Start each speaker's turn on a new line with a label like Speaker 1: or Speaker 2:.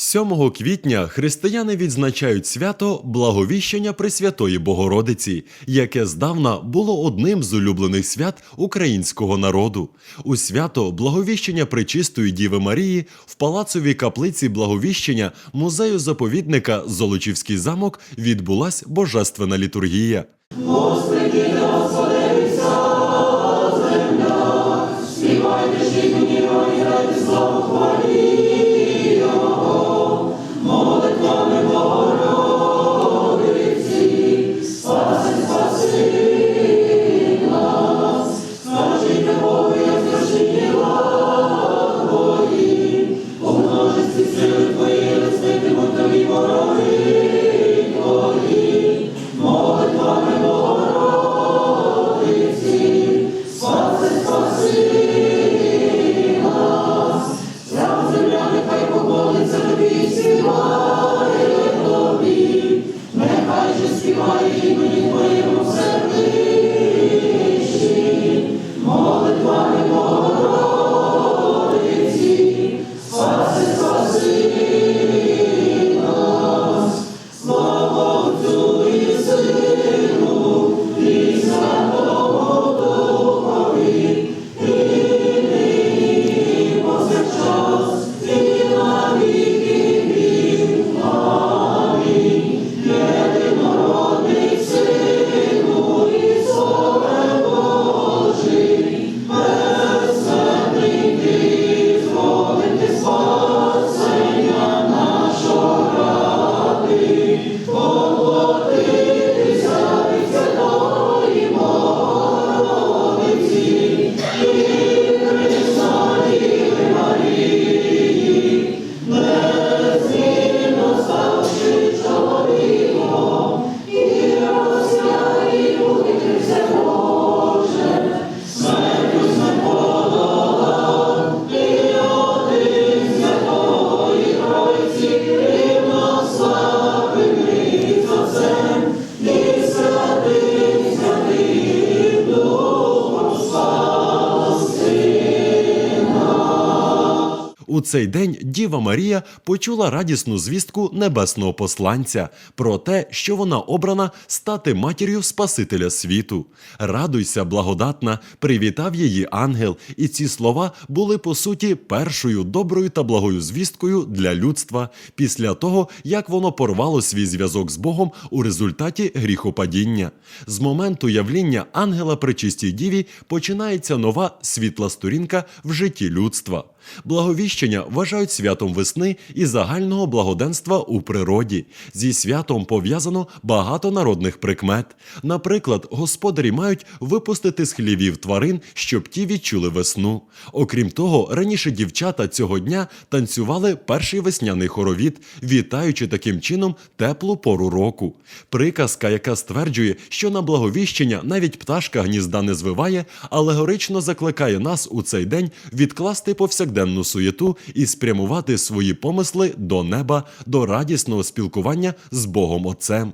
Speaker 1: 7 квітня християни відзначають свято Благовіщення Пресвятої Богородиці, яке здавна було одним з улюблених свят українського народу. У свято Благовіщення Пречистої Діви Марії в палацовій каплиці Благовіщення музею заповідника Золочівський замок відбулась божественна літургія. Holy У цей день Діва Марія почула радісну звістку небесного посланця про те, що вона обрана стати матір'ю Спасителя світу. Радуйся, благодатна, привітав її ангел, і ці слова були по суті першою доброю та благою звісткою для людства після того, як воно порвало свій зв'язок з Богом у результаті гріхопадіння. З моменту явління ангела при чистій діві починається нова світла сторінка в житті людства. Благовіщення вважають святом весни і загального благоденства у природі. Зі святом пов'язано багато народних прикмет. Наприклад, господарі мають випустити з хлівів тварин, щоб ті відчули весну. Окрім того, раніше дівчата цього дня танцювали перший весняний хоровід, вітаючи таким чином теплу пору року. Приказка, яка стверджує, що на благовіщення навіть пташка гнізда не звиває, алегорично закликає нас у цей день відкласти повсякденну суєту і спрямувати свої помисли до неба, до радісного спілкування з Богом Отцем.